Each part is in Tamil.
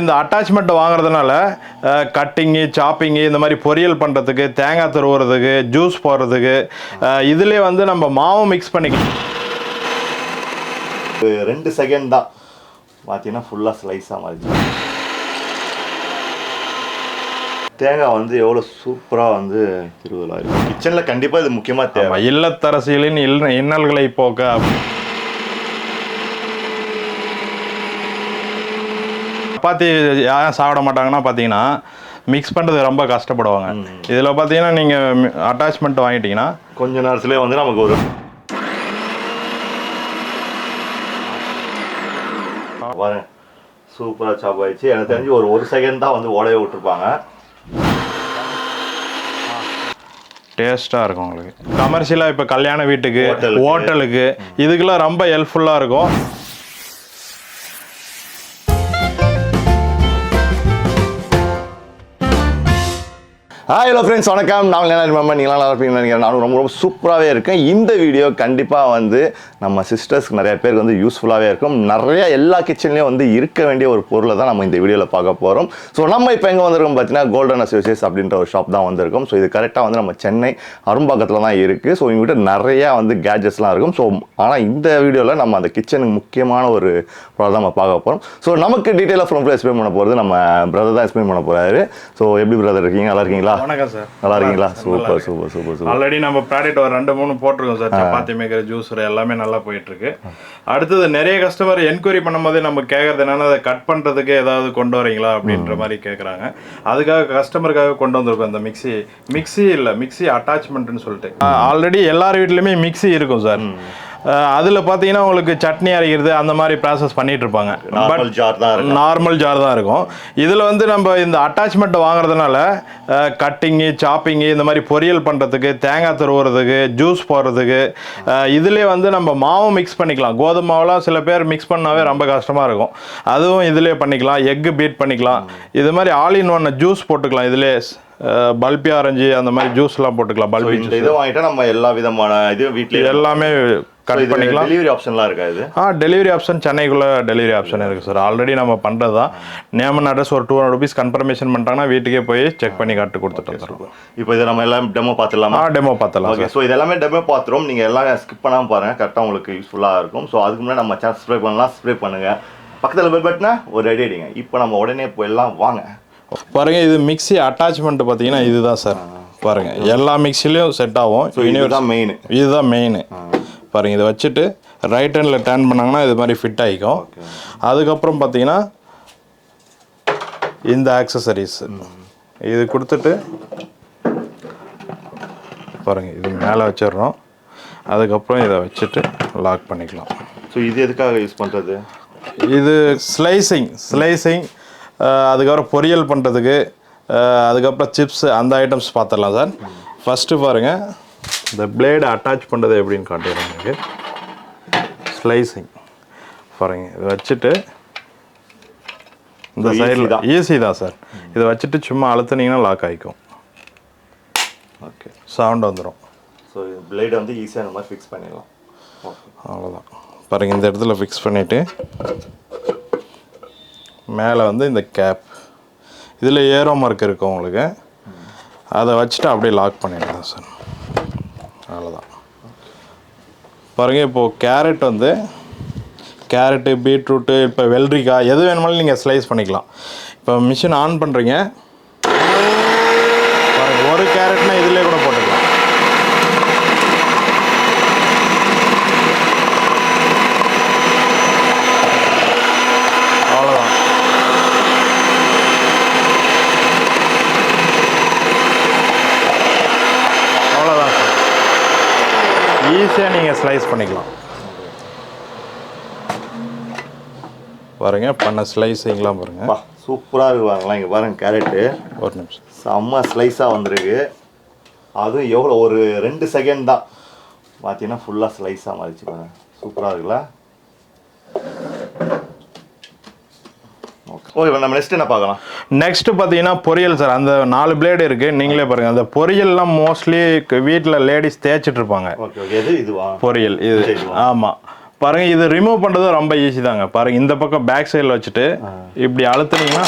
இந்த அட்டாச்மெண்ட் வாங்குறதுனால கட்டிங்கு சாப்பிங்கு இந்த மாதிரி பொரியல் பண்ணுறதுக்கு தேங்காய் துருவுறதுக்கு ஜூஸ் போடுறதுக்கு இதுலேயே வந்து நம்ம மாவு மிக்ஸ் பண்ணிக்கலாம் ரெண்டு செகண்ட் தான். பார்த்தீங்கன்னா ஃபுல்லாக ஸ்லைஸாக மாறிச்சு தேங்காய் வந்து எவ்வளோ சூப்பராக வந்து திருவிழா இருக்கும் கிச்சனில் கண்டிப்பாக இது முக்கியமாக தேவை. இல்லத்தரசியலின் இல் இன்னல்களை போக்க சப்பாத்தி யாரும் சாப்பிட மாட்டாங்கன்னா பார்த்தீங்கன்னா மிக்ஸ் பண்ணுறது ரொம்ப கஷ்டப்படுவாங்க. இதில் பார்த்தீங்கன்னா நீங்கள் அட்டாச்மெண்ட் வாங்கிட்டீங்கன்னா கொஞ்ச நேரத்துலேயே வந்து நமக்கு ஒரு பாருங்க. சூப்பராக சாப் ஆயிடுச்சு. எனக்கு தெரிஞ்சு ஒரு ஒரு செகண்ட் தான் வந்து உடைய விட்டுருப்பாங்க. டேஸ்ட்டாக இருக்கும் உங்களுக்கு. கமர்ஷியலாக இப்போ கல்யாண வீட்டுக்கு. ஹோட்டலுக்கு இதுக்கெல்லாம் ரொம்ப ஹெல்ப்ஃபுல்லாக இருக்கும். ஹாய் ஹலோ ஃப்ரெண்ட்ஸ் வணக்கம். நான் நல்லா நினைப்பேன் நீங்களாம் நல்லா இருப்பீங்கன்னு நினைக்கிறேன். நானும் ரொம்ப ரொம்ப சூப்பராகவே இருக்கேன். இந்த வீடியோ கண்டிப்பாக வந்து நம்ம சிஸ்டர்ஸ்க்கு நிறைய பேருக்கு வந்து யூஸ்ஃபுல்லாகவே இருக்கும். நிறைய எல்லா கிச்சன்லேயும் வந்து இருக்க வேண்டிய ஒரு பொருளை தான் நம்ம இந்த வீடியோவில் பார்க்க போகிறோம் ஸோ நம்ம இப்போ எங்கே வந்திருக்கோம் பார்த்தீங்கன்னா கோல்டன் அசோசியேட்ஸ் அப்படின்ற ஒரு ஷாப் தான் வந்திருக்கும். ஸோ இது கரெக்டாக வந்து நம்ம சென்னை அரும்பாக்கத்தில் தான் இருக்குது ஸோ இவங்ககிட்ட நிறையா வந்து கேஜெட்ஸ்லாம் இருக்கும். ஸோ ஆனால் இந்த வீடியோவில் நம்ம அந்த கிச்சனுக்கு முக்கியமான ஒரு ப்ராடக்ட் தான் நம்ம பார்க்க போகிறோம் ஸோ நமக்கு டீட்டெயிலாக ஃப்ரம் எக்ஸ்பிளைன் பண்ண போகிறது நம்ம பிரதர் தான் எக்ஸ்பிளைன் பண்ண போகிறாரு ஸோ எப்படி பிரதர் இருக்கீங்க? நல்லா இருக்கீங்களா? வணக்கம் சார். நல்லா இருக்கீங்களா? Super super super super. Already நம்ம ப்ராடக்ட் ஒரு ரெண்டு மூணு போட்டிருக்கோம் சார். சப்பாத்தி மேக்கர் ஜூஸர் எல்லாமே நல்லா போயிட்டு இருக்கு அடுத்தது நிறைய கஸ்டமர் என்கொயரி பண்ணும்போது நம்ம கேட்கறது என்னன்னா அதை கட் பண்றதுக்கு ஏதாவது கொண்டு வரீங்களா அப்படின்ற மாதிரி கேட்குறாங்க அதுக்காக கஸ்டமருக்காக கொண்டு வந்திருக்கோம் இந்த மிக்ஸி மிக்ஸி இல்லை மிக்ஸி அட்டாச்மெண்ட்னு சொல்லிட்டு. ஆல்ரெடி எல்லார் வீட்லையுமே மிக்ஸி இருக்கும் சார். அதில் பார்த்தீங்கன்னா உங்களுக்கு சட்னி அரைக்கிறது அந்த மாதிரி ப்ராசஸ் பண்ணிட்டு இருப்பாங்க. நார்மல் ஜார் தான் நார்மல் ஜார் தான் இருக்கும். இதில் வந்து நம்ம இந்த அட்டாச்மெண்ட் வாங்குறதுனால கட்டிங்கு சாப்பிங்கு இந்த மாதிரி பொரியல் பண்ணுறதுக்கு தேங்காய் துருவுறதுக்கு ஜூஸ் போடுறதுக்கு இதுலேயே வந்து நம்ம மாவு மிக்ஸ் பண்ணிக்கலாம். கோதுமை மாவுலாம் சில பேர் மிக்ஸ் பண்ணாவே ரொம்ப கஷ்டமாக இருக்கும். அதுவும் இதிலே பண்ணிக்கலாம். எக்கு பீட் பண்ணிக்கலாம். இது மாதிரி ஆல் இன் ஒன் ஜூஸ் போட்டுக்கலாம். இதிலே பல்பி ஆரஞ்சு அந்த மாதிரி ஜூஸ்லாம் போட்டுக்கலாம் பல்பி இந்த இதை வாங்கிட்டா நம்ம எல்லா விதமான இது வீட்லயே எல்லாமே கட் பண்ணிக்கலாம். டெலிவரி ஆப்ஷன்லாம் இருக்கா இது? ஆ டெலிவரி ஆப்ஷன் சென்னைக்குள்ளே டெலிவரி ஆப்ஷன் இருக்குது சார் ஆல்ரெடி நம்ம பண்ணுறது தான் நேம் அண்ட் அட்ரஸ் ஒரு டூ ஹண்ட்ரட் ருபீஸ் கன்ஃபர்மேஷன் பண்ணிட்டாங்கன்னா வீட்டுக்கே போய் செக் பண்ணி காட்டு கொடுத்துட்டு வந்துடுவோம் இப்போ இதை நம்ம எல்லாம் டெமோ பார்த்துடலாமா? ஆ டெமோ பார்த்தலாம் ஓகே ஸோ இது எல்லாமே டெமோ பார்த்துரும் நீங்கள் எல்லாம் ஸ்கிப் பண்ணாமல் பாருங்கள் கரெக்டாக உங்களுக்கு யூஸ்ஃபுல்லாக இருக்கும். ஸோ அதுக்கு முன்னாடி நம்ம சேனல் சப்ஸ்கிரைப் பண்ணலாம். சப்ஸ்கிரைப் பண்ணுங்கள் பக்கத்தில் பெல் பட்டினா ஒரு ரெடி அடிங்க. இப்போ நம்ம உடனே போயிடலாம். வாங்க. பாருங்க இது மிக்ஸி அட்டாச்மெண்ட் பார்த்தீங்கன்னா இதுதான் சார் பாருங்க எல்லா மிக்ஸிலையும் செட் ஆகும். இதுதான் மெயின் இதுதான் மெயின் பாருங்க இதை வச்சுட்டு ரைட் ஹேண்டில் டர்ன் பண்ணாங்கன்னா இது மாதிரி ஃபிட் ஆகிக்கும். அதுக்கப்புறம் பார்த்தீங்கன்னா இந்த ஆக்சசரிஸ் இது கொடுத்துட்டு பாருங்க இது மேலே வச்சிடுறோம். அதுக்கப்புறம் இதை வச்சுட்டு லாக் பண்ணிக்கலாம். ஸோ இது எதுக்காக யூஸ் பண்ணுறது இது ஸ்லைசிங் ஸ்லைசிங் அதுக்கப்புறம் பொரியல் பண்ணுறதுக்கு அதுக்கப்புறம் சிப்ஸ் அந்த ஐட்டம்ஸ் பார்த்துடலாம் சார். ஃபஸ்ட்டு பாருங்கள் இந்த பிளேடு அட்டாச் பண்ணுறது எப்படின்னு காட்டிடுறேன் எனக்கு ஸ்லைசிங் பாருங்க இதை வச்சுட்டு இந்த சைடில் தான். ஈஸி தான் சார். இதை வச்சுட்டு சும்மா அழுத்துனீங்கன்னா லாக் ஆகிக்கும் ஓகே சவுண்ட் வந்துடும் ஸோ பிளேடை வந்து ஈஸியாக மாதிரி ஃபிக்ஸ் பண்ணிடலாம். அவ்வளோதான் பாருங்க இந்த இடத்துல ஃபிக்ஸ் பண்ணிவிட்டு மேலே வந்து இந்த கேப். இதில் ஏரோ மார்க் இருக்கும் உங்களுக்கு. அதை வச்சுட்டு அப்படியே லாக் பண்ணிடலாம் சார். அவ்வளோதான் பாருங்கள் இப்போது கேரட் வந்து கேரட்டு பீட்ரூட்டு இப்போ வெள்ளரிக்காய் எது வேணுமாலும் நீங்கள் ஸ்லைஸ் பண்ணிக்கலாம். இப்போ மிஷின் ஆன் பண்ணுறீங்க பாருங்கள் ஒரு கேரட்னா இதிலே கூட போட்டுக்கலாம் அவ்வளோதான் அவ்வளோதான் சார் ஈஸியாக நீங்கள் ஸ்லைஸ் பண்ணிக்கலாம். பாருங்க பண்ண ஸ்லைஸிங்லாம் பாருங்க. பா சூப்பராக இருக்கு பாருங்களேன் இங்கே பாருங்க கேரட்டு ஒரு நிமிஷம். செம்ம ஸ்லைஸாக வந்திருக்கு. அதுவும் எவ்வளோ ஒரு ரெண்டு செகண்ட் தான். பார்த்தீங்கன்னா ஃபுல்லாக ஸ்லைஸாக மாறிச்சு பாருங்க. சூப்பராக இருக்குல்ல? ஓகே நம்ம நெக்ஸ்ட் என்ன பார்க்கலாம்? நெக்ஸ்ட் பார்த்தீங்கன்னா பொரியல் சார் அந்த நாலு பிளேடு இருக்கு. நீங்களே பாருங்க. அந்த பொரியல்லாம் மோஸ்ட்லி வீட்டில் லேடிஸ் தேய்ச்சிட்டு இருப்பாங்க. பொரியல். இது. ஆமாம் பாருங்க இது ரிமூவ் பண்ணுறது ரொம்ப ஈஸி தாங்க. பாருங்க இந்த பக்கம் பேக் சைடில் வச்சுட்டு இப்படி அழுத்துனீங்கன்னா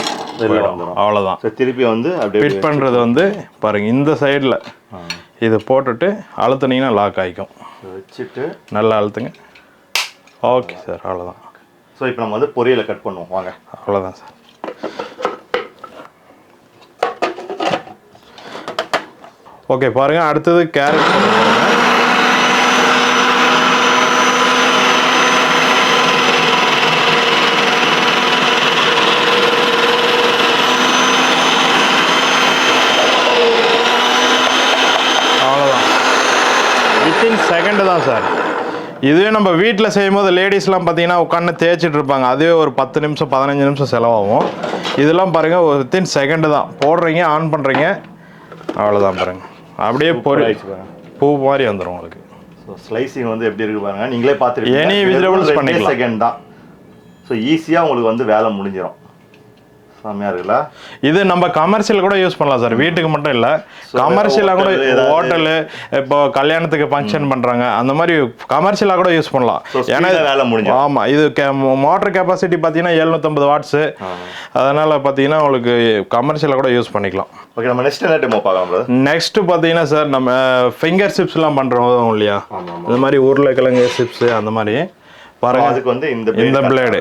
அவ்வளோதான் திருப்பி வந்து அப்படியே ஃபிட் பண்ணுறது வந்து பாருங்க இந்த சைடில் இது போட்டுட்டு அழுத்துனீங்கன்னா லாக் ஆகிக்கும் வச்சுட்டு நல்லா அழுத்துங்க. ஓகே சார் அவ்வளோதான் ஸோ இப்போ நம்ம வந்து பொரியலை கட் பண்ணுவோம். வாங்க. அவ்வளோதான் சார். ஓகே பாருங்க அடுத்தது கேரட் அவ்வளோதான் வித்தின் செகண்டு தான் சார். இதுவே நம்ம வீட்டில் செய்யும்போது லேடிஸ்லாம் பார்த்தீங்கன்னா உட்காந்து தேய்ச்சிட்டு இருப்பாங்க. அதுவே ஒரு பத்து நிமிஷம் பதினஞ்சு நிமிஷம் செலவாகும். இதெல்லாம் பாருங்கள் ஒரு வித்தின் செகண்டு தான். போடுறீங்க ஆன் பண்ணுறீங்க அவ்வளோதான் பாருங்க. அப்படியே பாருங்க. பூ மாதிரி வந்துடும் உங்களுக்கு. ஸோ ஸ்லைசிங் வந்து எப்படி இருக்கு பாருங்க. நீங்களே பார்த்துருக்கீங்க Any vegetables பண்ணிக்கலாம். செகண்ட் தான். ஸோ ஈஸியாக உங்களுக்கு வந்து வேலை முடிஞ்சிடும் இருக்குல்ல இது நம்ம கமர்ஷியல் கூட யூஸ் பண்ணலாம் சார். வீட்டுக்கு மட்டும் இல்லை. கமர்ஷியலாக கூட ஹோட்டலு இப்போ கல்யாணத்துக்கு ஃபங்க்ஷன் பண்ணுறாங்க அந்த மாதிரி கமர்ஷியலாக கூட யூஸ் பண்ணலாம். ஆ வேலை முடிஞ்சிடும். ஆமாம் இது மோட்டர் கெப்பாசிட்டி பார்த்தீங்கன்னா எழுநூற்றம்பது வாட்ஸு அதனால் பார்த்தீங்கன்னா உங்களுக்கு கமர்ஷியலாக கூட யூஸ் பண்ணிக்கலாம். ஓகே நம்ம நெக்ஸ்ட் என்ன டெமோ பார்க்கலாம்? நெக்ஸ்ட் பார்த்தீங்கன்னா சார் நம்ம ஃபிங்கர் சிப்ஸ்லாம் பண்ணுறோம் இல்லையா? இந்த மாதிரி உருளைக்கிழங்கு சிப்ஸு அந்த மாதிரி. பாருங்க. அதுக்கு வந்து இந்த இந்த பிளேடு.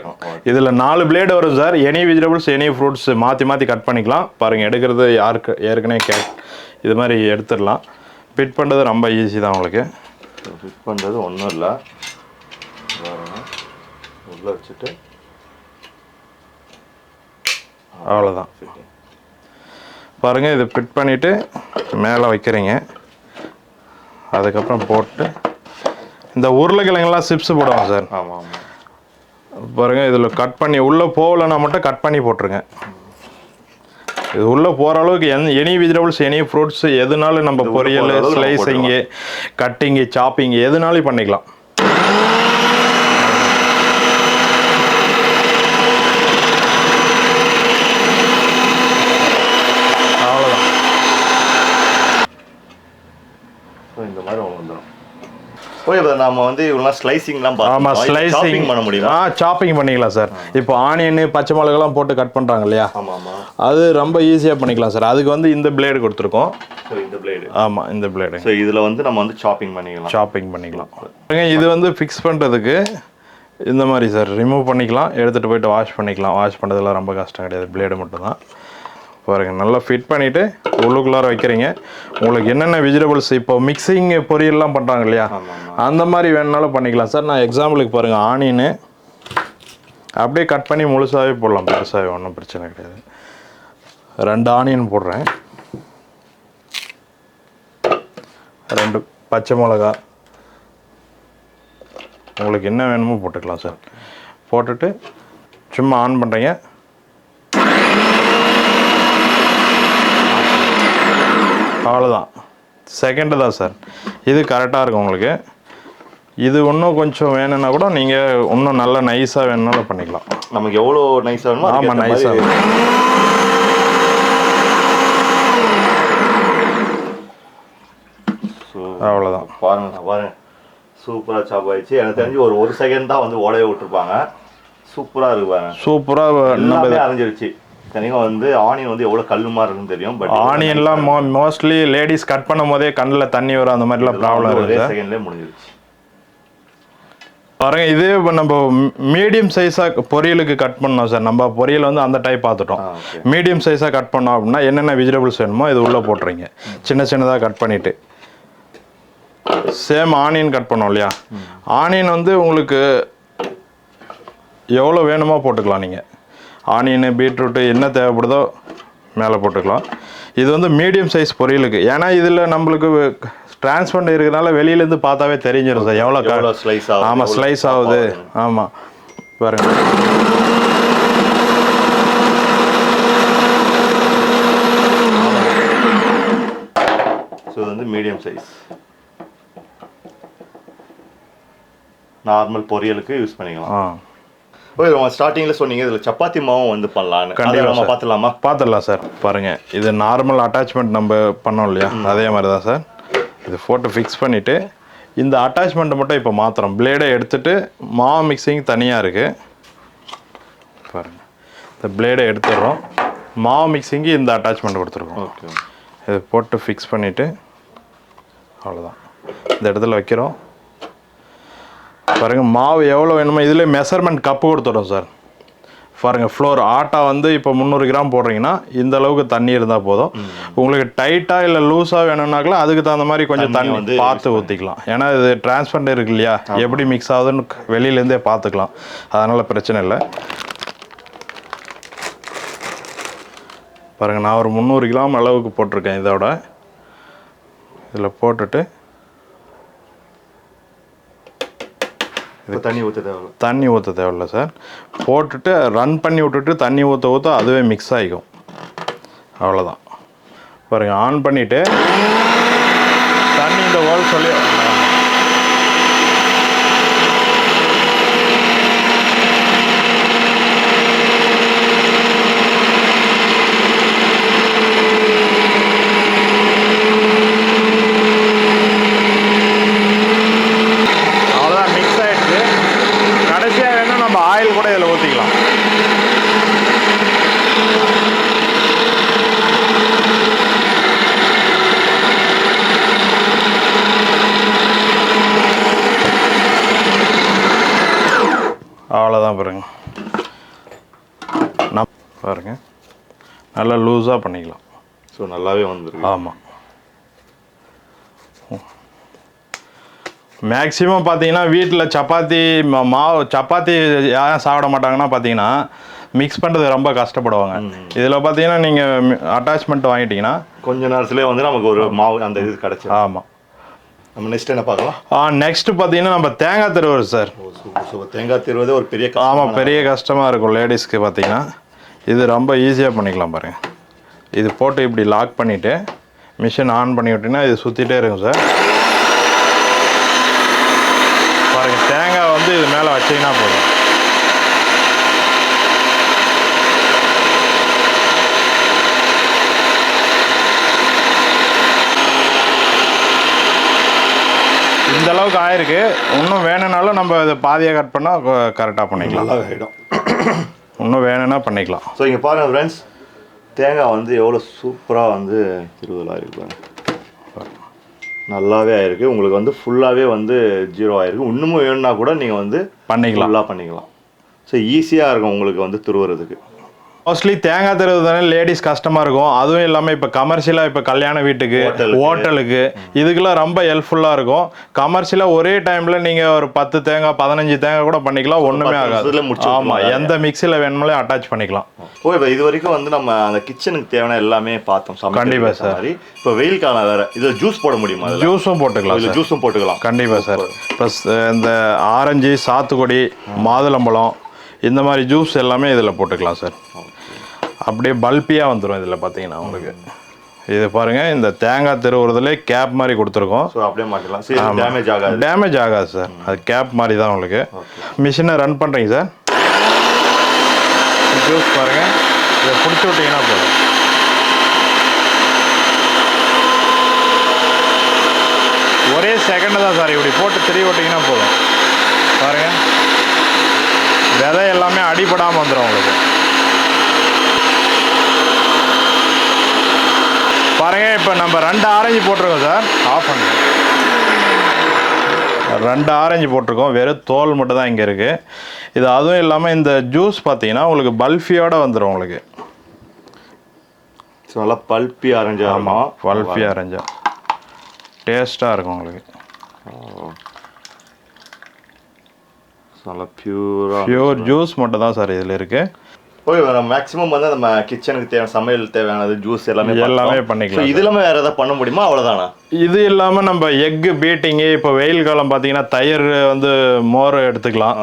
இதில் நாலு பிளேடு வரும் sir any vegetables any fruits மாற்றி மாற்றி கட் பண்ணிக்கலாம். பாருங்கள் எடுக்கிறது யாருக்கு ஏற்கனவே கே இது மாதிரி எடுத்துடலாம். ஃபிட் பண்ணுறது ரொம்ப ஈஸி தான் உங்களுக்கு. ஃபிட் பண்ணுறது ஒன்றும் இல்லை. உள்ள வச்சுட்டு. அவ்வளோதான் பாருங்கள் இது ஃபிட் பண்ணிவிட்டு மேலே வைக்கிறீங்க. அதுக்கப்புறம் போட்டு இந்த உருளைக்கிழங்கெல்லாம் சிப்ஸ் போடுவாங்க சார். ஆமாம் ஆமாம் பாருங்க இதில் கட் பண்ணி உள்ளே போகலன்னா மட்டும் கட் பண்ணி போட்டுருங்க. இது உள்ளே போகிற அளவுக்கு என் எனி வெஜிடபிள்ஸ் எனி ஃப்ரூட்ஸ் எதுனாலும் நம்ம பொரியல் ஸ்லைசிங்கு கட்டிங்கு சாப்பிங் எதுனாலும் பண்ணிக்கலாம் அவ்வளோதான் ஸோ இந்த மாதிரி ஒன்று வந்துடும் ஓகே நம்ம வந்து இவ்வளோ ஸ்லைசிங்லாம் ஆமாம் ஸ்லைசிங் பண்ண முடியுமா? ஆ சாப்பிங் பண்ணிக்கலாம் சார் இப்போ ஆனியன் பச்சை மிளகாலாம் போட்டு கட் பண்ணுறாங்க இல்லையா? ஆமாம். ஆமாம் அது ரொம்ப ஈஸியாக பண்ணிக்கலாம் சார் அதுக்கு வந்து இந்த பிளேடு கொடுத்துருக்கோம். இந்த பிளேடு ஆமாம் இந்த பிளேடு ஸோ இதில் வந்து நம்ம வந்து ஷாப்பிங் பண்ணிக்கலாம். ஷாப்பிங் பண்ணிக்கலாம். இது வந்து ஃபிக்ஸ் பண்ணுறதுக்கு இந்த மாதிரி சார் ரிமூவ் பண்ணிக்கலாம் எடுத்துகிட்டு போயிட்டு வாஷ் பண்ணிக்கலாம். வாஷ் பண்ணுறதுலாம் ரொம்ப கஷ்டம் கிடையாது பிளேடு மட்டும்தான். பாருங்க நல்லா ஃபிட் பண்ணிவிட்டு உள்ளுக்குள்ளார வைக்கிறீங்க. உங்களுக்கு என்னென்ன வெஜிடபிள்ஸ் இப்போ மிக்சிங் பொரியல்லாம் பண்ணுறாங்க இல்லையா? அந்த மாதிரி வேணுனாலும் பண்ணிக்கலாம். சார் நான் எக்ஸாம்பிளுக்கு பாருங்கள் ஆனியனு அப்படியே கட் பண்ணி முழுசாகவே போடலாம். பெருசாகவே ஒன்றும் பிரச்சனை கிடையாது. ரெண்டு ஆனியன் போடுறேன். ரெண்டு பச்சை மிளகா. உங்களுக்கு என்ன வேணுமோ போட்டுக்கலாம் சார். போட்டுட்டு சும்மா ஆன் பண்ணுறீங்க அவ்வளோதான் செகண்டு தான் சார் இது கரெக்டாக இருக்கும் உங்களுக்கு. இது இன்னும் கொஞ்சம் வேணும்னா கூட நீங்கள் இன்னும் நல்லா நைஸாக வேணும்னாலும் பண்ணிக்கலாம். நமக்கு எவ்வளோ நைஸ் வேணுமோ ஆமாம் நைஸாக So, அவ்வளோதான் பாருங்க பாருங்க. சூப்பராக சாப் ஆயிடுச்சு. எனக்கு தெரிஞ்சு ஒரு ஒரு செகண்ட் தான் வந்து உடைய விட்டுருப்பாங்க. சூப்பராக இருக்கு பாருங்க. சூப்பராக நம்ம அரைஞ்சிருச்சு. தனியாக வந்து ஆனியன் வந்து எவ்வளோ கல் மாதிரி இருக்குன்னு தெரியும் பட் ஆனியன்லாம் மோ மோஸ்ட்லி லேடிஸ் கட் பண்ணும் போதே கண்ணில் தண்ணி வரும் அந்த மாதிரிலாம் ப்ராப்ளம் இருக்குது செகண்ட்லேயே முடிஞ்சிருச்சு. பாருங்க இது இப்போ நம்ம மீடியம் சைஸாக பொரியலுக்கு கட் பண்ணோம் சார். நம்ம பொரியல் வந்து அந்த டைப் பார்த்துட்டோம். மீடியம் சைஸாக கட் பண்ணோம் அப்படின்னா என்னென்ன வெஜிடபிள்ஸ் வேணுமோ இது உள்ளே போட்டுறீங்க சின்ன சின்னதாக கட் பண்ணிவிட்டு சேம் ஆனியன் கட் பண்ணோம் இல்லையா? ஆனியன் வந்து உங்களுக்கு எவ்வளோ வேணுமோ போட்டுக்கலாம் நீங்கள் ஆனியனு பீட்ரூட்டு என்ன தேவைப்படுதோ மேலே போட்டுக்கலாம். இது வந்து மீடியம் சைஸ் பொரியலுக்கு. ஏன்னா இதில் நம்மளுக்கு டிரான்ஸ்பரண்ட் இருக்கிறதுனால வெளியிலேருந்து பார்த்தாவே தெரிஞ்சிடும் சார். எவ்வளோ ஸ்லைஸ் ஆகுது ஆமாம் ஸ்லைஸ் ஆகுது. ஆமாம் பாருங்க. ஸோ இது வந்து மீடியம் சைஸ். நார்மல் பொரியலுக்கு யூஸ் பண்ணிக்கலாம். ஸ்டார்டிங்கில் சொன்னீங்க இதில் சப்பாத்தி மாவும் வந்து கண்டிப்பா கண்டிப்பாக. பார்த்துலாமா பார்த்துடலாம்? சார் பாருங்க. இது நார்மல் அட்டாச்மெண்ட் நம்ம பண்ணோம் இல்லையா? அதே மாதிரி தான் சார். இது போட்டு ஃபிக்ஸ் பண்ணிவிட்டு இந்த அட்டாச்மெண்ட்டை மட்டும் இப்போ மாற்றுறோம் பிளேடை எடுத்துட்டு மாவு மிக்சிங் தனியாக இருக்குது பாருங்க. இந்த பிளேடை எடுத்துடுறோம். மாவு மிக்சிங்கு இந்த அட்டாச்மெண்ட் கொடுத்துருக்கோம். ஓகே. இது போட்டு ஃபிக்ஸ் பண்ணிவிட்டு அவ்வளோதான் இந்த இடத்துல வைக்கிறோம். பாருங்கள் மாவு எவ்வளோ வேணுமோ இதில் மெஷர்மெண்ட் கப்பு கொடுத்துறோம் சார். பாருங்கள் ஃப்ளோர் ஆட்டா வந்து இப்போ முந்நூறு கிராம் போடுறீங்கன்னா இந்த அளவுக்கு தண்ணி இருந்தால் போதும். உங்களுக்கு டைட்டாக இல்லை லூஸாக வேணும்னாக்கலாம் அதுக்கு தகுந்த மாதிரி கொஞ்சம் தண்ணி தண்ணி வந்து பார்த்து ஊற்றிக்கலாம் ஏன்னா இது டிரான்ஸ்பரண்ட் இருக்கு இல்லையா? எப்படி மிக்ஸ் ஆகுதுன்னு வெளியிலேருந்தே பார்த்துக்கலாம். அதனால் பிரச்சனை இல்லை. பாருங்கள் நான் ஒரு முந்நூறு கிராம் அளவுக்கு போட்டிருக்கேன் இதோட. இதில் போட்டுட்டு தண்ணி ஊற்ற தேவை தண்ணி ஊற்ற தேவையில்ல சார். போட்டுட்டு ரன் பண்ணி விட்டுட்டு தண்ணி ஊற்ற ஊற்ற அதுவே மிக்ஸ் ஆகிக்கும் அவ்வளோதான் பாருங்கள் ஆன் பண்ணிவிட்டு தண்ணி இந்த வேர்ல்ட் சொல்லி அவ்வளோதான் மிக்ஸ் ஆகிடுச்சு கடைசியாக வேணால் நம்ம ஆயில் கூட இதில் ஊற்றிக்கலாம் அவ்வளோதான் பாருங்க நான் பாருங்க நல்லா லூஸாக பண்ணிக்கலாம் ஸோ நல்லாவே வந்துருக்கு. ஆமாம் மேக்ஸிமம் பார்த்தீங்கன்னா வீட்டில் சப்பாத்தி மாவு சப்பாத்தி யாரும் சாப்பிட மாட்டாங்கன்னா பார்த்தீங்கன்னா மிக்ஸ் பண்ணுறது ரொம்ப கஷ்டப்படுவாங்க. இதில் பார்த்தீங்கன்னா நீங்கள் அட்டாச்மெண்ட் வாங்கிட்டீங்கன்னா கொஞ்ச நேரத்துலேயே வந்து நமக்கு ஒரு மாவு அந்த இது கிடச்சிடும் ஆமாம் நம்ம நெக்ஸ்ட் என்ன பார்க்கலாம்? ஆ நெக்ஸ்ட் பார்த்தீங்கன்னா நம்ம தேங்காய் திருவர் சார் தேங்காய் திருவதே ஒரு பெரிய ஆமாம் பெரிய கஷ்டமாக இருக்கும் லேடிஸ்க்கு பார்த்தீங்கன்னா இது ரொம்ப ஈஸியாக பண்ணிக்கலாம் பாருங்க. இது போட்டு இப்படி லாக் பண்ணிவிட்டு மிஷின் ஆன் பண்ணி விட்டிங்கன்னா இது சுற்றிட்டே இருக்கும் சார் பாருங்க தேங்காய் வந்து இது மேலே வச்சிங்கன்னா போதும். இந்த அளவுக்கு ஆயிருக்கு. இன்னும் வேணும்னாலும் நம்ம இதை பாதியாக கட் பண்ணால் கரெக்டாக பண்ணிக்கலாம். நல்லாவே ஆகிடும் இன்னும் வேணும்னா பண்ணிக்கலாம். ஸோ இங்கே பாருங்கள் ஃப்ரெண்ட்ஸ் தேங்காய் வந்து எவ்வளோ சூப்பராக வந்து திருவள்ளுவர் ஆயிருக்கு நல்லாவே ஆயிருக்கு. உங்களுக்கு வந்து ஃபுல்லாகவே வந்து ஜீரோ ஆயிருக்கு. இன்னமும் வேணும்னா கூட நீங்கள் வந்து பண்ணிக்கலாம். ஃபுல்லாக பண்ணிக்கலாம். ஸோ ஈஸியாக இருக்கும் உங்களுக்கு வந்து துருவுறதுக்கு. மோஸ்ட்லி தேங்காய் தருவது தானே லேடிஸ் கஷ்டமாக இருக்கும். அதுவும் இல்லாமல் இப்போ கமர்ஷியலாக இப்போ கல்யாண வீட்டுக்கு ஹோட்டலுக்கு. இதுக்கெல்லாம் ரொம்ப ஹெல்ப்ஃபுல்லாக இருக்கும். கமர்ஷியலாக ஒரே டைமில் நீங்கள் ஒரு பத்து தேங்காய் பதினஞ்சு தேங்காய் கூட பண்ணிக்கலாம். ஒன்றுமே ஆகாது. ஆமாம் எந்த மிக்சியில் வேணுமோ அட்டாச் பண்ணிக்கலாம். ஓ இப்போ இது வரைக்கும் வந்து நம்ம அந்த கிச்சனுக்கு தேவையான எல்லாமே பார்த்தோம். கண்டிப்பா சமைக்கிறதுக்கு ஏத்த மாதிரி. இப்போ வெயில் காலம் வேற. இதில் ஜூஸ் போட முடியுமா ஜூஸும் போட்டுக்கலாம் சார். ஜூஸும் போட்டுக்கலாம். கண்டிப்பாக சார். இப்போ இந்த ஆரஞ்சு சாத்துக்குடி மாதுளம்பழம் இந்த மாதிரி ஜூஸ் எல்லாமே இதில் போட்டுக்கலாம் சார் அப்படியே பல்பியாக வந்துடும் இதில் பார்த்தீங்கன்னா உங்களுக்கு. இது பாருங்கள் இந்த தேங்காய் திருவுறதுல கேப் மாதிரி கொடுத்துருக்கோம். ஸோ அப்படியே மாட்டிக்கலாம் சரி டேமேஜ் ஆகாது. டேமேஜ் ஆகாது சார் அது கேப் மாதிரி தான் உங்களுக்கு. மிஷினை ரன் பண்ணுறீங்க சார் ஜூஸ் பாருங்கள் இதை பிடிச்சி விட்டீங்கன்னா போதும். ஒரே செகண்ட் தான் சார் இப்படி போட்டு திருவி விட்டீங்கன்னா போதும். பாருங்க. விதை எல்லாமே அடிபடாமல் வந்துடும் உங்களுக்கு. பாருங்க இப்போ நம்ம ரெண்டு ஆரஞ்சு போட்டிருக்கோம் சார். ஆஃப் பண்ணுங்க ரெண்டு ஆரஞ்சு போட்டிருக்கோம். வெறும் தோல் மட்டும் தான் இங்கே இருக்குது இது அதுவும் இல்லாமல் இந்த ஜூஸ் பார்த்தீங்கன்னா உங்களுக்கு பல்ஃபியோட வந்துடும் உங்களுக்கு. ஸோ நல்லா பல்பி ஆரஞ்சு ஆமாம் பல்ஃபி ஆரஞ்சா. டேஸ்ட்டாக இருக்கும் உங்களுக்கு. நல்லா பியூராக பியூர் ஜூஸ் மட்டும் தான் சார் இதில் இருக்குது ஓகே மேக்ஸிமம் வந்து நம்ம கிச்சனுக்கு தேவை சமையல் தேவையானது ஜூஸ் எல்லாமே எல்லாமே. பண்ணிக்கலாம் இது இல்லாமல் வேறு ஏதாவது பண்ண முடியுமா? அவ்வளோதானா இது இல்லாமல் நம்ம எக்கு பீட்டிங்கு இப்போ வெயில் காலம் பார்த்தீங்கன்னா தயிர் வந்து மோர் எடுத்துக்கலாம்.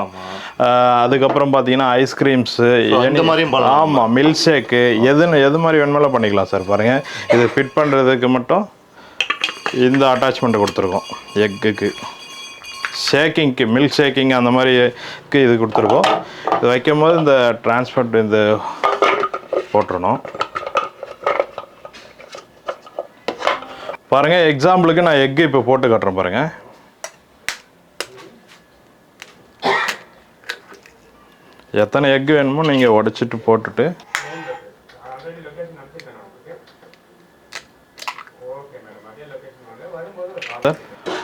அதுக்கப்புறம் பார்த்தீங்கன்னா ஐஸ்கிரீம்ஸு இந்த மாதிரியும் பண்ணலாம். ஆமாம் மில்க் ஷேக்கு எது எது மாதிரி வேணுமாலும் பண்ணிக்கலாம் சார் பாருங்கள் இது ஃபிட் பண்ணுறதுக்கு மட்டும் இந்த அட்டாச்மெண்ட் கொடுத்துருக்கோம் எக்குக்கு ஷேக்கிங்க்கு மில்க் ஷேக்கிங் அந்த மாதிரிக்கு இது கொடுத்துருக்கோம். இது வைக்கும் போது இந்த டிரான்ஸ்பர்ட் இந்த போட்டுடணும் பாருங்கள் எக்ஸாம்பிளுக்கு நான் எக்கு இப்போ போட்டு காட்டுறேன் பாருங்கள் எத்தனை எக் வேணுமோ நீங்கள் உடச்சிட்டு போட்டுட்டு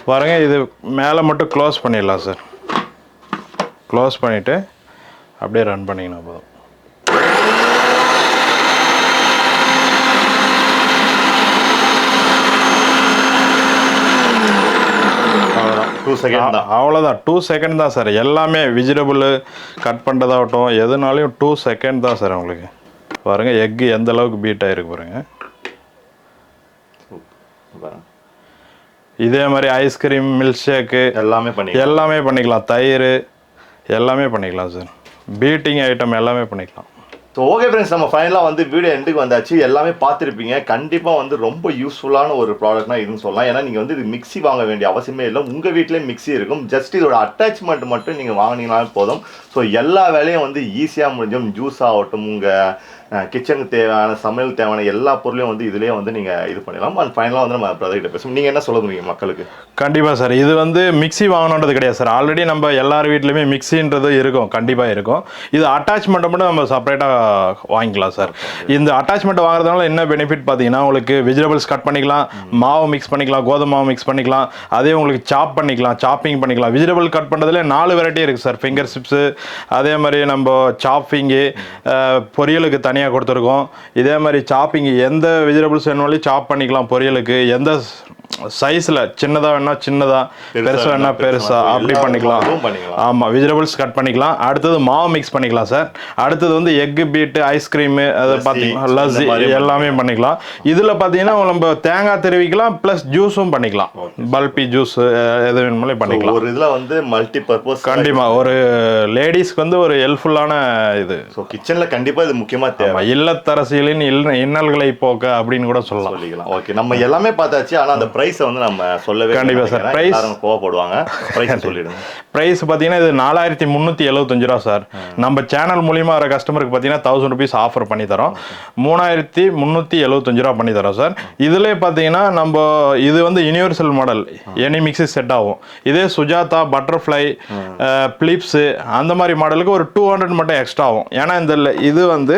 பாருங்க இது மேலே மட்டும் க்ளோஸ் பண்ணிடலாம் சார் க்ளோஸ் பண்ணிவிட்டு அப்படியே ரன் பண்ணிங்கன்னா போதும். டூ செகண்ட் தான். அவ்வளோதான் டூ செகண்ட் தான் சார் எல்லாமே வெஜிடபிள் கட் பண்ணுறதாகட்டும் எதுனாலையும் டூ செகண்ட் தான் சார் உங்களுக்கு. பாருங்க எக்கு எந்த அளவுக்கு பீட் ஆகிருக்கு பாருங்க. பாருங்க. இதே மாதிரி ஐஸ்கிரீம் மில்க் ஷேக்கு எல்லாமே பண்ணி எல்லாமே பண்ணிக்கலாம். தயிர் எல்லாமே பண்ணிக்கலாம் சார் பீட்டிங் ஐட்டம் எல்லாமே பண்ணிக்கலாம். ஸோ ஓகே ஃப்ரெண்ட்ஸ் நம்ம ஃபைனலாக வந்து வீடியோ எண்டுக்கு வந்தாச்சு. எல்லாமே பார்த்துருப்பீங்க. கண்டிப்பாக வந்து ரொம்ப யூஸ்ஃபுல்லான ஒரு ப்ராடக்ட்னா இதுன்னு சொல்லலாம். ஏன்னா நீங்கள் வந்து இது மிக்ஸி வாங்க வேண்டிய அவசியமே இல்லை. உங்கள் வீட்டிலே மிக்ஸி இருக்கும். ஜஸ்ட் இதோட அட்டாச்மெண்ட் மட்டும் நீங்கள் வாங்கினீங்கனாலும் போதும். ஸோ எல்லா வேலையும் வந்து ஈஸியாக முடிஞ்சும். ஜூஸ் ஆகட்டும் உங்கள் கிச்சனுக்கு தேவையான சமையல் தேவையான எல்லா பொருளையும் வந்து இதுலேயே வந்து நீங்கள் இது பண்ணிடலாம். அண்ட் ஃபைனலாக வந்து நம்ம பிரதர்கிட்ட பேசுவோம். நீங்கள் என்ன சொல்ல முடியும் மக்களுக்கு? கண்டிப்பாக சார். இது வந்து மிக்ஸி வாங்கணுன்றது கிடையாது சார். ஆல்ரெடி நம்ம எல்லார் வீட்லேயுமே மிக்ஸின்றது இருக்கும். கண்டிப்பாக இருக்கும். இது அட்டாச்மெண்ட்டை மட்டும் நம்ம செப்பரேட்டாக வாங்கிக்கலாம் சார். இந்த அட்டாச்மெண்ட் வாங்குறதுனால என்ன பெனிஃபிட் பார்த்தீங்கன்னா உங்களுக்கு வெஜிடபிள்ஸ் கட் பண்ணிக்கலாம். மாவு மிக்ஸ் பண்ணிக்கலாம். கோதுமை மாவு மிக்ஸ் பண்ணிக்கலாம். அதே உங்களுக்கு சாப் பண்ணிக்கலாம். சாப்பிங் பண்ணிக்கலாம். வெஜிடபிள் கட் பண்ணுறதுல நாலு வெரைட்டி இருக்குது சார். ஃபிங்கர் சிப்ஸு அதே மாதிரி நம்ம சாப்பிங்கு பொரியலுக்கு தனி தனியாக கொடுத்துருக்கோம். இதே மாதிரி சாப்பிங் எந்த வெஜிடபிள்ஸ் வேணாலும் சாப் பண்ணிக்கலாம் பொரியலுக்கு. எந்த சைஸில் சின்னதாக வேணா சின்னதாக பெருசாக வேணா பெருசா அப்படி பண்ணிக்கலாம். ஆமாம் வெஜிடபிள்ஸ் கட் பண்ணிக்கலாம். அடுத்தது மாவு மிக்ஸ் பண்ணிக்கலாம் சார் அடுத்தது வந்து எக்கு பீட்டு ஐஸ்கிரீமு அதை பார்த்தீங்கன்னா லஸ்ஸி எல்லாமே பண்ணிக்கலாம். இதில் பார்த்தீங்கன்னா நம்ம தேங்காய் தெரிவிக்கலாம் ப்ளஸ் ஜூஸும் பண்ணிக்கலாம். பல்பி ஜூஸ் எது வேணுமோ பண்ணிக்கலாம். ஒரு இதில் வந்து மல்டி பர்பஸ் கண்டிப்பாக ஒரு லேடிஸ்க்கு வந்து ஒரு ஹெல்ப்ஃபுல்லான இது. ஸோ கிச்சனில் கண்டிப்பாக இது முக்கியமாக தேவை. இல்லத்தரசியலின் இல்ல- இன்னல்களை போக்க அப்படின்னு கூட சொல்லலாம். ஓகே நம்ம எல்லாமே பார்த்தாச்சு ஆனா அந்த பிரைஸை வந்து நம்ம சொல்லவே கண்டிப்பா இல்லை சார். எல்லாரும் கோவப்படுவாங்க. பிரைஸ் சொல்லிடுங்க. ப்ரைஸ் பார்த்தீங்கன்னா இது நாலாயிரத்தி முந்நூற்றி எழுபத்தஞ்சு ரூபா சார். நம்ம சேனல் மூலியமா வர கஸ்டமருக்கு பார்த்தீங்கன்னா தௌசண்ட் ருபீஸ் ஆஃபர் பண்ணி தரோம். மூணாயிரத்தி முந்நூற்றி எழுபத்தஞ்சு ரூபா பண்ணி தரோம் சார். இதுலேயே பார்த்தீங்கன்னா நம்ம இது வந்து universal model any mixie set ஆகும். இதே சுஜாதா பட்டர்ஃப்ளை பிலிப்ஸு அந்த மாதிரி மாடலுக்கு ஒரு டூ ஹண்ட்ரட் மட்டும் எக்ஸ்ட்ரா ஆகும். ஏன்னா இந்த இது வந்து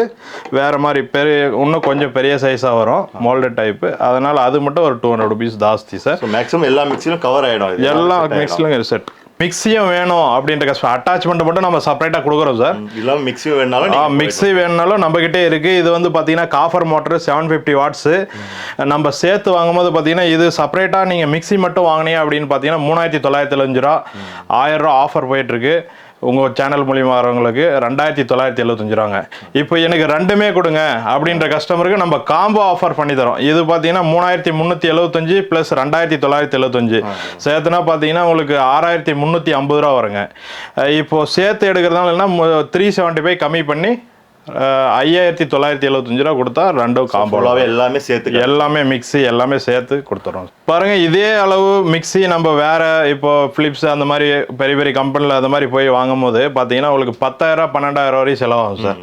வேற மாதிரி பெரிய இன்னும் கொஞ்சம் பெரிய சைஸாக வரும். மோல்டட் டைப்பு அதனால் அது மட்டும் ஒரு டூ ஹண்ட்ரட் ருபீஸ் ஜாஸ்தி சார். மேக்ஸிமம் எல்லா மிக்ஸிலும் கவர் ஆயிடும் இது. எல்லா. மிக்ஸ்லையும் செட் மிக்ஸியும் வேணும் அப்படின்ற அட்டாச்மெண்ட் மட்டும் நம்ம செப்பரேட்டாக கொடுக்குறோம் சார் இல்லாம மிக்ஸி வேணாலும் மிக்ஸி வேணுனாலும் நம்மக்கிட்டே இருக்குது இது வந்து பார்த்தீங்கன்னா copper motor seven fifty watts நம்ம சேர்த்து வாங்கும்போது பார்த்தீங்கன்னா இது செப்பரேட்டாக நீங்கள் மிக்ஸி மட்டும் வாங்கினீங்க அப்படின்னு பார்த்தீங்கன்னா மூணாயிரத்தி தொள்ளாயிரத்தி எழுபஞ்சு ரூபா ஆயிரம் ரூபா ஆஃபர் போயிட்டுருக்கு உங்கள் சேனல் மூலியமாக வரவங்களுக்கு ரெண்டாயிரத்தி தொள்ளாயிரத்தி எழுபத்தஞ்சு ரூபாங்க இப்போ எனக்கு ரெண்டுமே கொடுங்க அப்படின்ற கஸ்டமருக்கு நம்ம காம்போ ஆஃபர் பண்ணி தரோம். இது பார்த்தீங்கன்னா மூணாயிரத்தி முந்நூற்றி எழுபத்தஞ்சு ப்ளஸ் ரெண்டாயிரத்தி தொள்ளாயிரத்தி எழுபத்தஞ்சு சேர்த்துனா பார்த்தீங்கன்னா உங்களுக்கு ஆறாயிரத்தி முந்நூற்றி ஐம்பது ரூபா வருங்க. இப்போது சேர்த்து எடுக்கிறதுனால த்ரீ செவன்ட்டி ஃபைவ் கம்மி பண்ணி ஐயாயிரத்தி தொள்ளாயிரத்தி எழுபத்தஞ்சு ரூபா கொடுத்தா ரெண்டும் காம்போ ஃபுல்லாவே எல்லாமே சேர்த்து எல்லாமே மிக்ஸி எல்லாமே சேர்த்து கொடுத்துறோம். பாருங்க இதே அளவு மிக்ஸி நம்ம வேற இப்போ பிலிப்ஸ் அந்த மாதிரி பெரிய பெரிய கம்பெனியில் அந்த மாதிரி போய் வாங்கும் போது பார்த்தீங்கன்னா உங்களுக்கு பத்தாயிரம் பன்னெண்டாயிரம் வரையும் செலவாகும் சார்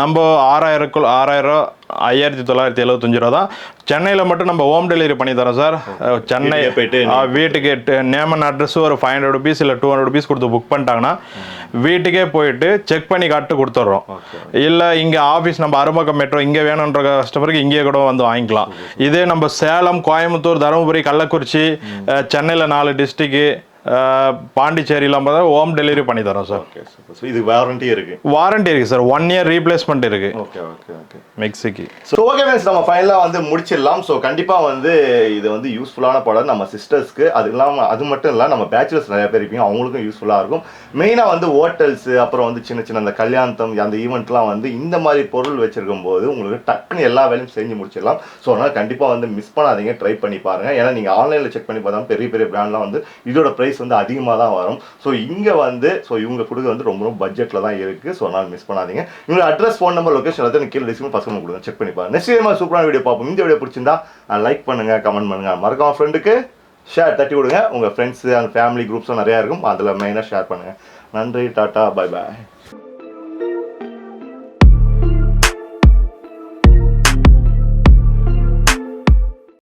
நம்ம ஆறாயிரக்குள் ஆறாயிரம் ஐயாயிரத்தி தொள்ளாயிரத்தி எழுபத்தஞ்சு ரூபா தான் சென்னையில் மட்டும் நம்ம ஹோம் டெலிவரி பண்ணி தரோம் சார் சென்னை போயிட்டு வீட்டுக்கு நேம் அண்ட் அட்ரஸ் ஒரு ஃபைவ் ஹண்ட்ரட் ருபீஸ் இல்லை டூ ஹண்ட்ரட் ருபீஸ் கொடுத்து புக் பண்ணிட்டாங்கன்னா வீட்டுக்கே போயிட்டு செக் பண்ணி காட்டு கொடுத்துட்றோம் இல்லை இங்கே ஆஃபீஸ் நம்ம அருமக்கம் மெட்ரோ இங்கே வேணுன்ற கஸ்டமருக்கு இங்கேயே கூட வந்து வாங்கிக்கலாம். இதே நம்ம சேலம் கோயம்புத்தூர் தருமபுரி கள்ளக்குறிச்சி சென்னையில் நாலு டிஸ்ட்ரிக்கு பாண்டிச்சேரிலாம் பார்த்தா ஹோம் டெலிவரி பண்ணி தரோம் சார் ஓகே ஸோ இது வாரண்டி இருக்கு. வாரண்டி இருக்குது சார் ஒன் இயர் ரீப்ளேஸ்மெண்ட் இருக்குது ஓகே ஓகே ஓகே மிக்ஸிக்கு ஸோ ஓகே ஃப்ரெண்ட்ஸ் நம்ம ஃபைனலாக வந்து முடிச்சிடலாம். ஸோ கண்டிப்பாக வந்து இது வந்து யூஸ்ஃபுல்லான ப்ராடக்ட் நம்ம சிஸ்டர்ஸ்க்கு அது இல்லாமல் அது மட்டும் இல்லை நம்ம பேச்சுலர்ஸ் நிறைய பேர் இருப்பீங்க. அவங்களுக்கும் யூஸ்ஃபுல்லாக இருக்கும். மெயினாக வந்து ஹோட்டல்ஸ் அப்புறம் வந்து சின்ன சின்ன அந்த கல்யாணம் அந்த ஈவெண்ட்லாம் வந்து இந்த மாதிரி பொருள் வச்சிருக்கும் போது உங்களுக்கு டக்குன்னு எல்லா வேலையும் செஞ்சு முடிச்சிடலாம். ஸோ அதனால் கண்டிப்பாக வந்து மிஸ் பண்ணாதீங்க. ட்ரை பண்ணி பாருங்க. ஏன்னா நீங்கள் ஆன்லைனில் செக் பண்ணி பார்த்தா பெரிய பெரிய பிராண்ட்லாம் வந்து இதோட ப்ரைஸ் வந்து அதிகமாக தான் வரும். ஸோ இங்கே வந்து ஸோ இவங்க கொடுக்க வந்து ரொம்ப ரொம்ப பட்ஜெட்டில் தான் இருக்குது ஸோ அதனால் மிஸ் பண்ணாதீங்க. இவங்க அட்ரஸ் ஃபோன் நம்பர் லொக்கேஷன் எல்லாத்தையும் கீழே டிஸ்கிரிப்ஷன் பசங்க கொடுங்க. செக் பண்ணி பாருங்க. நெக்ஸ்ட் சூப்பரான வீடியோ பார்ப்போம். இந்த வீடியோ பிடிச்சிருந்தா லைக் பண்ணுங்க கமெண்ட் பண்ணுங்க. மறக்காம ஃப்ரெண்டுக்கு ஷேர் தட்டி விடுங்க உங்கள் ஃப்ரெண்ட்ஸு அந்த ஃபேமிலி குரூப்ஸும் நிறையா இருக்கும். அதில் மெயினாக ஷேர் பண்ணுங்க. நன்றி டாட்டா பாய் பாய்